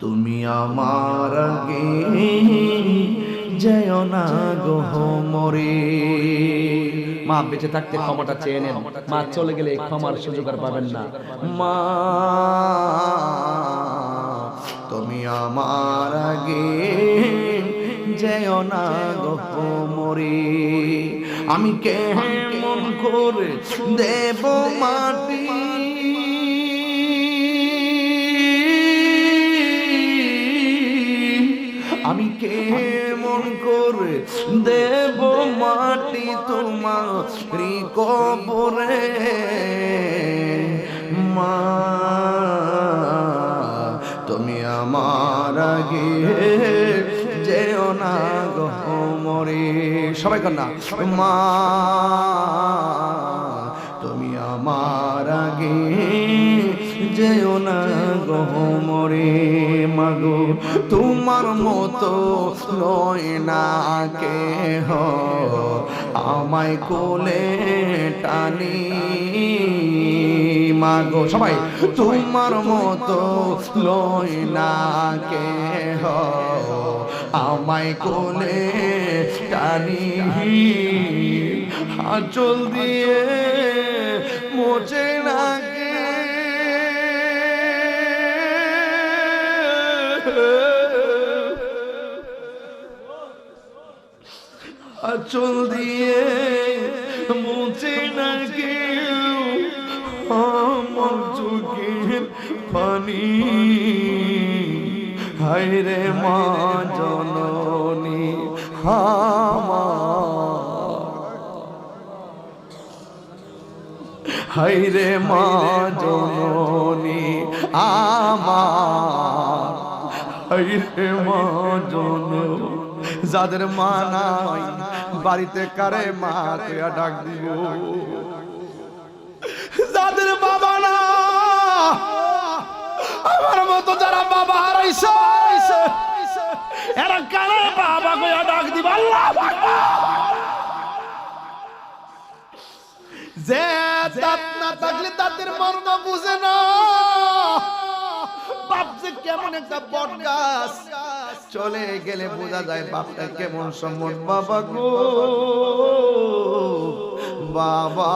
তুমি আমার আগে যেও না গো মরে। মা, বেঁচে থাকতে ক্ষমাটা চেয়ে নেন। মা, চলে গেলে ক্ষমার সুযোগ আর পাবেন না। মা, তুমি আমার আগে যেও না গো মরে। আমি কেমন করে দেব মাটি? আমি কেমন করে দেব মাটি তোমার কবরে? মা, তুমি আমার আগে যেও না গো মরে। সবাই কন্যা মা তুমি আমার আগে যেও না গো মরে, মাগো, তোমার মতো নয় না কে আমায় কোলে টানি মাগো সবাই, তোমার মতো লয় না কে আমায় কোলে টানি আঁচল দিয়ে মোচে না আঁচল দিয়ে মুছে না কেউ চোখের পানি। হায় রে মা জননী আমার হায় রে মা জননী আমার হায় রে মা জননী, যাদের মা নাই, বাড়িতে কারে মা কইয়া ডাক দিব যাদের বাবা না আমার মতো যারা বাবা হারাইছে এরা কারে বাবা কইয়া ডাক দিব? আল্লাহ যে দাঁত না থাকলে তাদের মর্ম বুঝে না। বাপ যে কেমন একটা বট গাছ। চলে গেলে বোঝা যায় বাপটা কেমন সম্মত। বাবা গো, বাবা।